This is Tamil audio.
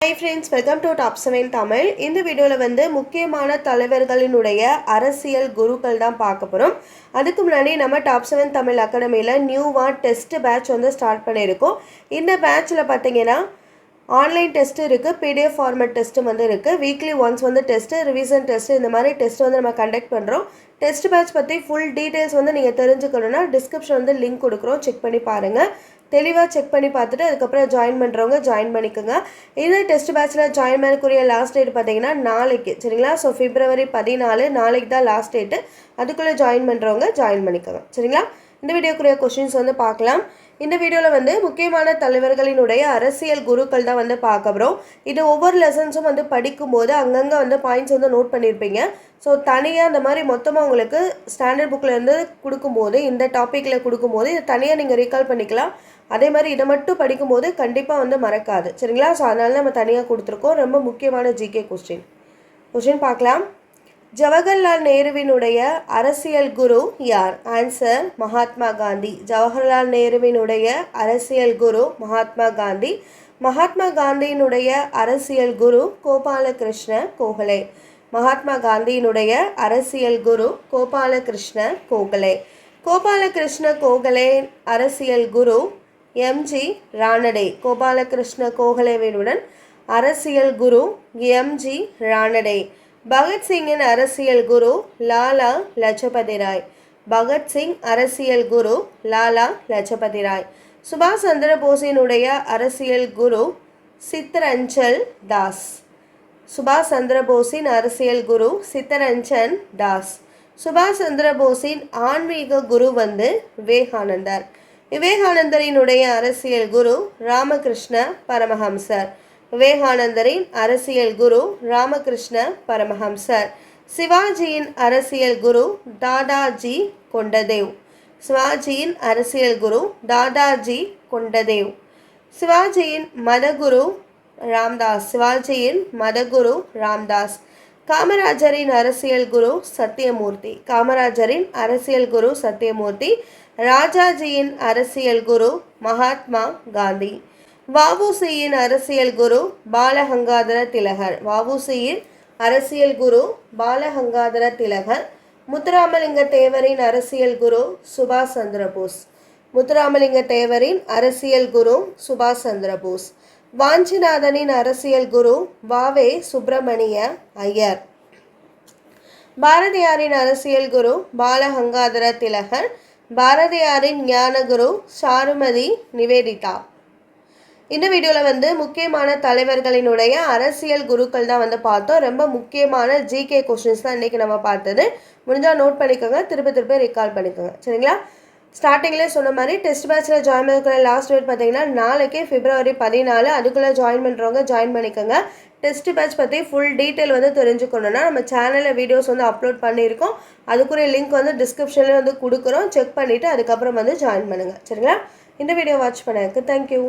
Hi friends welcome to top seven Tamil இந்த வீடியோவில் வந்து முக்கியமான தலைவர்களினுடைய அரசியல் குருக்கள் தான் பார்க்க போகிறோம் அதுக்கு முன்னாடி நம்ம டாப் செவன் தமிழ் அகாடமியில் நியூவாக டெஸ்ட் பேட்ச் வந்து ஸ்டார்ட் பண்ணியிருக்கோம். இந்த பேட்ச்சில் பார்த்தீங்கன்னா ஆன்லைன் டெஸ்ட் இருக்குது பிடிஎஃப் ஃபார்மேட் டெஸ்ட்டும் வந்து இருக்குது வீக்லி ஒன்ஸ் வந்து டெஸ்ட்டு ரிவிசன் டெஸ்ட்டு இந்த மாதிரி டெஸ்ட் வந்து நம்ம கண்டக்ட் பண்ணுறோம் டெஸ்ட் பேட்ச் பற்றி ஃபுல் டீட்டெயில்ஸ் வந்து நீங்கள் தெரிஞ்சுக்கணுன்னா டிஸ்கிரிப்ஷன் வந்து லிங்க் கொடுக்குறோம். செக் பண்ணி பாருங்கள் தெளிவாக செக் பண்ணி பார்த்துட்டு அதுக்கப்புறம் ஜாயின் பண்ணுறவங்க ஜாயின் பண்ணிக்கோங்க. இந்த டெஸ்ட் பேட்ச்சில் ஜாயின் பண்ணக்கூடிய லாஸ்ட் டேட் பார்த்தீங்கன்னா நாளைக்கு. சரிங்களா? ஸோ ஃபிப்ரவரி பதினாலு நாளைக்கு தான் லாஸ்ட் டேட்டு அதுக்குள்ளே ஜாயின் பண்ணுறவங்க ஜாயின் பண்ணிக்கோங்க. சரிங்களா? இந்த வீடியோக்குரிய கொஷின்ஸ் வந்து பார்க்கலாம். இந்த வீடியோவில் வந்து முக்கியமான தலைவர்களினுடைய அரசியல் குருக்கள் தான் வந்து பார்க்க போகிறோம் இது ஒவ்வொரு லெசன்ஸும் வந்து படிக்கும்போது அங்கங்கே வந்து பாயிண்ட்ஸ் வந்து நோட் பண்ணியிருப்பீங்க ஸோ தனியாக அந்த மாதிரி மொத்தமாக உங்களுக்கு ஸ்டாண்டர்ட் புக்கில் இருந்து கொடுக்கும்போது இந்த டாப்பிக்கில் கொடுக்கும்போது இதை தனியாக நீங்கள் ரீகால் பண்ணிக்கலாம். அதே மாதிரி இதை மட்டும் படிக்கும்போது கண்டிப்பாக வந்து மறக்காது. சரிங்களா? ஸோ அதனால நம்ம தனியாக கொடுத்துருக்கோம். ரொம்ப முக்கியமான ஜிகே கொஸ்டின் கொஸ்டின் பார்க்கலாம். ஜவஹர்லால் நேருவினுடைய அரசியல் குரு யார்? ஆன்சர் மகாத்மா காந்தி. ஜவஹர்லால் நேருவினுடைய அரசியல் குரு மகாத்மா காந்தி. மகாத்மா காந்தியினுடைய அரசியல் குரு கோபாலகிருஷ்ண கோகலே. மகாத்மா காந்தியினுடைய அரசியல் குரு கோபாலகிருஷ்ண கோகலே. கோபாலகிருஷ்ண கோகலே அரசியல் குரு எம்ஜி ராணடே. கோபாலகிருஷ்ண கோகலேவினுடன் அரசியல் குரு எம்ஜி ராணடே. பகத்சிங்கின் அரசியல் குரு லாலா லஜபதி ராய். பகத்சிங் அரசியல் குரு லாலா லஜபதி ராய். சுபாஷ் சந்திர போஸினுடைய அரசியல் குரு சித்தரஞ்சல் தாஸ். சுபாஷ் சந்திர போஸின் அரசியல் குரு சித்தரஞ்சன் தாஸ். சுபாஷ் சந்திர போஸின் ஆன்மீக குரு வந்து விவேகானந்தர். விவேகானந்தரினுடைய அரசியல் குரு ராமகிருஷ்ண பரமஹம்சர். விவேகானந்தரின் அரசியல் குரு ராமகிருஷ்ண பரமஹம்சர். சிவாஜியின் அரசியல் குரு தாதாஜி கொண்டதேவ். சிவாஜியின் அரசியல் குரு தாதாஜி கொண்டதேவ். சிவாஜியின் மதகுரு ராம்தாஸ். சிவாஜியின் மதகுரு ராம்தாஸ். காமராஜரின் அரசியல் குரு சத்தியமூர்த்தி. காமராஜரின் அரசியல் குரு சத்தியமூர்த்தி. ராஜாஜியின் அரசியல் குரு மகாத்மா காந்தி. வவுசியின் அரசியல் குரு பாலகங்காதர திலகர். வவுசியின் அரசியல் குரு பாலகங்காதர திலகர். முத்துராமலிங்க தேவரின் அரசியல் குரு சுபாஷ் சந்திரபோஸ். முத்துராமலிங்க தேவரின் அரசியல் குரு சுபாஷ் சந்திரபோஸ். வாஞ்சிநாதனின் அரசியல் குரு வாவே சுப்பிரமணிய ஐயர். பாரதியாரின் அரசியல் குரு பாலகங்காதர திலகர். பாரதியாரின் ஞானகுரு சாருமதி நிவேதிதா. இந்த வீடியோவில் வந்து முக்கியமான தலைவர்களினுடைய அரசியல் குருக்கள் தான் வந்து பார்த்தோம். ரொம்ப முக்கியமான ஜிகே கொஸ்டின்ஸ் தான் இன்றைக்கி நம்ம பார்த்தது. முடிஞ்சால் நோட் பண்ணிக்கோங்க. திருப்பி திருப்பி ரெக்கால் பண்ணிக்கோங்க. சரிங்களா? ஸ்டார்டிங்லேயே சொன்ன மாதிரி டெஸ்ட் பேட்சில் ஜாயின் பண்ணிக்கிற லாஸ்ட் டேட் பார்த்தீங்கன்னா நாளைக்கே பிப்ரவரி பதினாலு. அதுக்குள்ளே ஜாயின் பண்ணுறவங்க ஜாயின் பண்ணிக்கோங்க. டெஸ்ட் பேட்ச் பற்றி ஃபுல் டீட்டெயில் வந்து தெரிஞ்சுக்கணுன்னா நம்ம சேனலில் வீடியோஸ் வந்து அப்லோட் பண்ணியிருக்கோம். அதுக்குரிய லிங்க் வந்து டிஸ்கிரிப்ஷனில் வந்து கொடுக்குறோம். செக் பண்ணிவிட்டு அதுக்கப்புறம் வந்து ஜாயின் பண்ணுங்கள் சரிங்களா? இந்த வீடியோ வாட்ச் பண்ணதுக்கு தேங்க்யூ